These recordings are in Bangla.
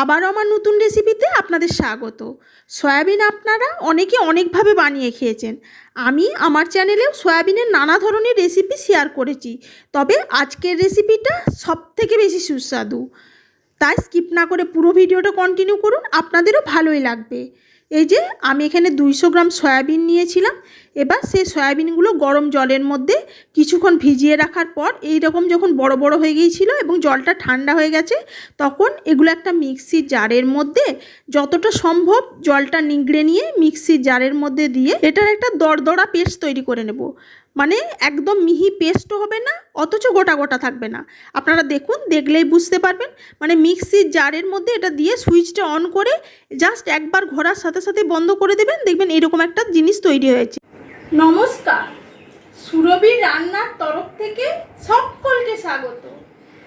আবারও আমার নতুন রেসিপিতে আপনাদের স্বাগত। সয়াবিন আপনারা অনেকে অনেকভাবে বানিয়ে খেয়েছেন। আমি আমার চ্যানেলেও সয়াবিনের নানা ধরনের রেসিপি শেয়ার করেছি। তবে আজকের রেসিপিটা সব থেকে বেশি সুস্বাদু। তাই স্কিপ না করে পুরো ভিডিওটা কন্টিনিউ করুন, আপনাদেরও ভালোই লাগবে। এই যে আমি এখানে দুইশো গ্রাম সয়াবিন নিয়েছিলাম। এবার সেই সয়াবিনগুলো গরম জলের মধ্যে কিছুক্ষণ ভিজিয়ে রাখার পর এই রকম যখন বড় বড় হয়ে গিয়েছিল এবং জলটা ঠান্ডা হয়ে গেছে, তখন এগুলো একটা মিক্সির জারের মধ্যে যতটা সম্ভব জলটা নিংড়ে নিয়ে মিক্সির জারের মধ্যে দিয়ে এটার একটা দরদরা পেস্ট তৈরি করে নেব। মানে একদম মিহি পেস্টও হবে না, অথচ গোটা গোটা থাকবে না। আপনারা দেখুন, দেখলেই বুঝতে পারবেন। মানে মিক্সির জারের মধ্যে এটা দিয়ে সুইচটা অন করে জাস্ট একবার ঘোরার সাথে সাথে বন্ধ করে দেবেন। দেখবেন এরকম একটা জিনিস তৈরি হয়েছে। নমস্কার। সুরভি রান্নার তরফ থেকে সকলকে স্বাগত।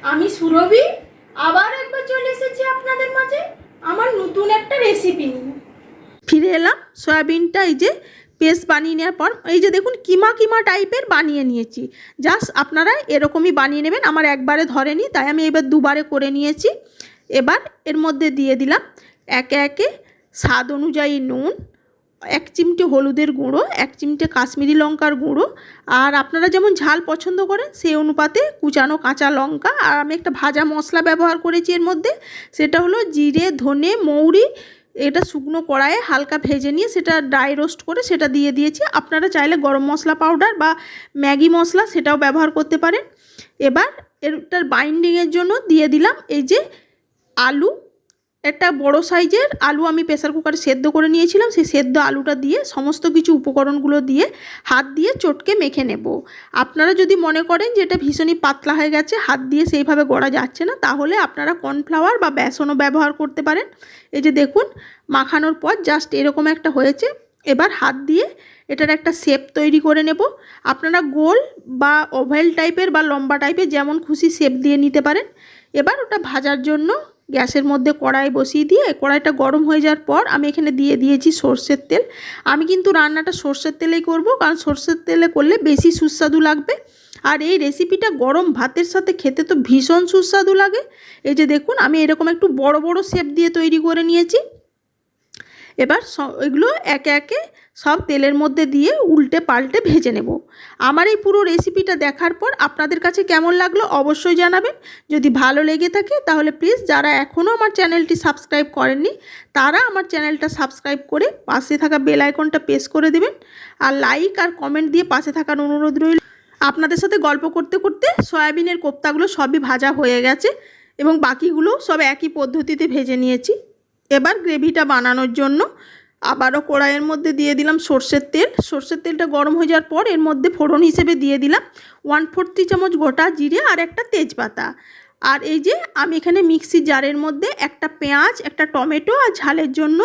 আমি সুরভি, আবার একবার চলে এসেছি আপনাদের মাঝে। আমার নতুন একটা রেসিপি নিয়ে। ফিরে এলাম। সয়াবিনটা এই যে পেস্ট বানিয়ে নেওয়ার পর, এই যে দেখুন কিমা কিমা টাইপের বানিয়ে নিয়েছি। জাস্ট আপনারা এরকমই বানিয়ে নেবেন, আমার একবারে ধরেনি, তাই আমি এবার দুবারে করে নিয়েছি। এবার এর মধ্যে দিয়ে দিলাম একে একে স্বাদ অনুযায়ী নুন, এক চিমটে হলুদের গুঁড়ো, এক চিমটে কাশ্মীরি লঙ্কার গুঁড়ো, আর আপনারা যেমন ঝাল পছন্দ করেন, সেই অনুপাতে কুচানো কাঁচা লঙ্কা, আর আমি একটা ভাজা মশলা ব্যবহার করেছি এর মধ্যে, সেটা হলো জিরে, ধনে, মৌরি এটা শুকনো কড়াইয়ে হালকা ভেজে নিয়ে সেটা ড্রাই রোস্ট করে সেটা দিয়ে দিয়েছি। আপনারা চাইলে গরম মশলা পাউডার বা ম্যাগি মশলা সেটাও ব্যবহার করতে পারেন। এবার এটার বাইন্ডিংয়ের জন্য দিয়ে দিলাম এই যে আলু একটা বড় সাইজের আলু আমি প্রেসার কুকারে সেদ্ধ করে নিয়েছিলাম। সেই সেদ্ধ আলুটা দিয়ে, সমস্ত কিছু উপকরণগুলো দিয়ে, হাত দিয়ে চটকে মেখে নেব। আপনারা যদি মনে করেন যে এটা ভীষণই পাতলা হয়ে গেছে, হাত দিয়ে সেইভাবে গড়া যাচ্ছে না, তাহলে আপনারা কর্নফ্লাওয়ার বা বেসনও ব্যবহার করতে পারেন। এই যে দেখুন, মাখানোর পর জাস্ট এরকম একটা হয়েছে। এবার হাত দিয়ে এটার একটা শেপ তৈরি করে নেব। আপনারা গোল বা ওভেল টাইপের বা লম্বা টাইপের যেমন খুশি শেপ দিয়ে নিতে পারেন। এবার ওটা ভাজার জন্য গ্যাসের মধ্যে কড়াই বসিয়ে দিয়ে কড়াইটা গরম হয়ে যাওয়ার পর আমি এখানে দিয়ে দিয়েছি সর্ষের তেল। আমি কিন্তু রান্নাটা সর্ষের তেলেই করব, কারণ সর্ষের তেলে করলে বেশি সুস্বাদু লাগবে। আর এই রেসিপিটা গরম ভাতের সাথে খেতে তো ভীষণ সুস্বাদু লাগে। এই যে দেখুন, আমি এরকম একটু বড় বড় শেপ দিয়ে তৈরি করে নিয়েছি। এবার এগুলো একে একে সব তেলের মধ্যে দিয়ে উল্টে পাল্টে ভেজে নেব। আমার এই পুরো রেসিপিটা দেখার পর আপনাদের কাছে কেমন লাগল অবশ্যই জানাবেন। যদি ভালো লেগে থাকে তাহলে প্লিজ যারা এখনও আমার চ্যানেলটি সাবস্ক্রাইব করেননি, তারা আমার চ্যানেলটা সাবস্ক্রাইব করে পাশে থাকা বেল আইকনটা প্রেস করে দেবেন। আর লাইক আর কমেন্ট দিয়ে পাশে থাকার অনুরোধ রইল। আপনাদের সাথে গল্প করতে করতে সয়াবিনের কোপ্তাগুলো সবই ভাজা হয়ে গেছে এবং বাকিগুলো সব একই পদ্ধতিতে ভেজে নিয়েছি। এবার গ্রেভিটা বানানোর জন্য আবারও কড়াইয়ের মধ্যে দিয়ে দিলাম সর্ষের তেল। সর্ষের তেলটা গরম হয়ে যাওয়ার পর এর মধ্যে ফোড়ন হিসেবে দিয়ে দিলাম ওয়ান ফোর্থ চামচ গোটা জিরে আর একটা তেজপাতা। আর এই যে আমি এখানে মিক্সি জারের মধ্যে একটা পেঁয়াজ, একটা টমেটো আর ঝালের জন্য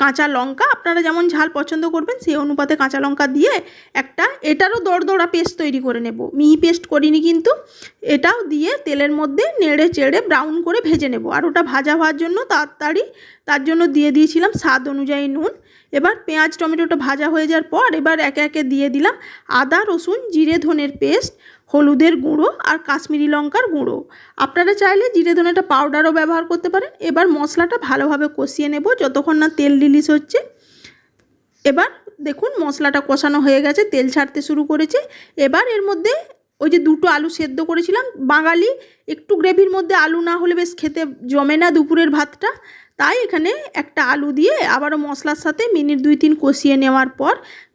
কাঁচা লঙ্কা আপনারা যেমন ঝাল পছন্দ করবেন, সেই অনুপাতে কাঁচা লঙ্কা দিয়ে একটা এটারও দরদরা পেস্ট তৈরি করে নেব। মিহি পেস্ট করিনি কিন্তু, এটাও দিয়ে তেলের মধ্যে নেড়ে চেড়ে ব্রাউন করে ভেজে নেব। আর ওটা ভাজা হওয়ার জন্য তাড়াতাড়ি তার জন্য দিয়ে দিয়েছিলাম স্বাদ অনুযায়ী নুন। এবার পেঁয়াজ, টমেটোটা ভাজা হয়ে যাওয়ার পর এবার একে একে দিয়ে দিলাম আদা, রসুন, জিরে, ধনের পেস্ট। হলুদের গুঁড়ো আর কাশ্মীরি লঙ্কার গুঁড়ো। আপনারা চাইলে জিরে ধনেটা পাউডারও ব্যবহার করতে পারেন। এবার মশলাটা ভালোভাবে কষিয়ে নেব। যতক্ষণ না তেল রিলিজ হচ্ছে। এবার দেখুন মশলাটা কষানো হয়ে গেছে, তেল ছাড়তে শুরু করেছে। এবার এর মধ্যে ওই যে দুটো আলু সেদ্ধ করেছিলাম, বাঙালি একটু গ্রেভির মধ্যে আলু না হলে বেশ খেতে জমে না দুপুরের ভাতটা। তাই এখানে একটা আলু দিয়ে আবারও মশলার সাথে মিনিট দুই তিন কষিয়ে নেওয়ার পর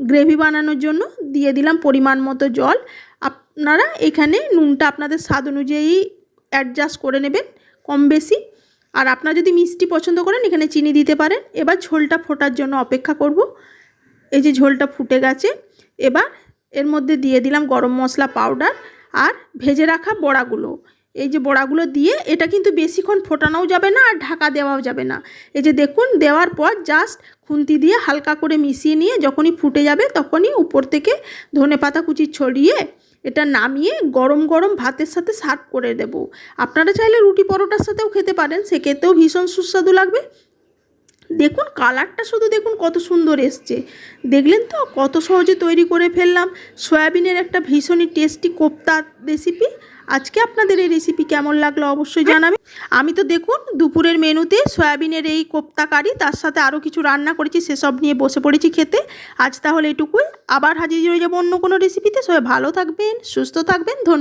গ্রেভি বানানোর জন্য দিয়ে দিলাম পরিমাণ মতো জল। আপনারা এখানে নুনটা আপনাদের স্বাদ অনুযায়ী অ্যাডজাস্ট করে নেবেন, কম বেশি। আর আপনারা যদি মিষ্টি পছন্দ করেন, এখানে চিনি দিতে পারেন। এবার ঝোলটা ফোটার জন্য অপেক্ষা করব। এই যে ঝোলটা ফুটে গেছে, এবার এর মধ্যে দিয়ে দিলাম গরম মশলা পাউডার আর ভেজে রাখা বড়াগুলো। এই যে বড়াগুলো দিয়ে এটা কিন্তু বেশিক্ষণ ফোটানোও যাবে না আর ঢাকা দেওয়াও যাবে না। এই যে দেখুন, দেওয়ার পর জাস্ট খুন্তি দিয়ে হালকা করে মিশিয়ে নিয়ে যখনই ফুটে যাবে তখনই উপর থেকে ধনে পাতা কুচি ছড়িয়ে এটা নামিয়ে গরম গরম ভাতের সাথে সার্ভ করে দেব। আপনারা চাইলে রুটি পরোটার সাথেও খেতে পারেন সে খেতেও ভীষণ সুস্বাদু লাগবে। দেখুন, কালারটা শুধু দেখুন কত সুন্দর এসছে। দেখলেন তো, কত সহজে তৈরি করে ফেললাম। সয়াবিনের একটা ভীষণই টেস্টি কোপ্তা রেসিপি আজকে আপনাদের এই রেসিপি কেমন লাগল অবশ্যই জানাবেন। আমি তো দেখুন, দুপুরের মেনুতে সয়াবিনের এই কোপ্তা কারি তার সাথে আরও কিছু রান্না করেছি, সেসব নিয়ে বসে পড়েছি খেতে। আজ তাহলে এটুকুই। আবার হাজির হয়ে যাব অন্য কোনো রেসিপিতে সবাই ভালো থাকবেন, সুস্থ থাকবেন। ধন্যবাদ।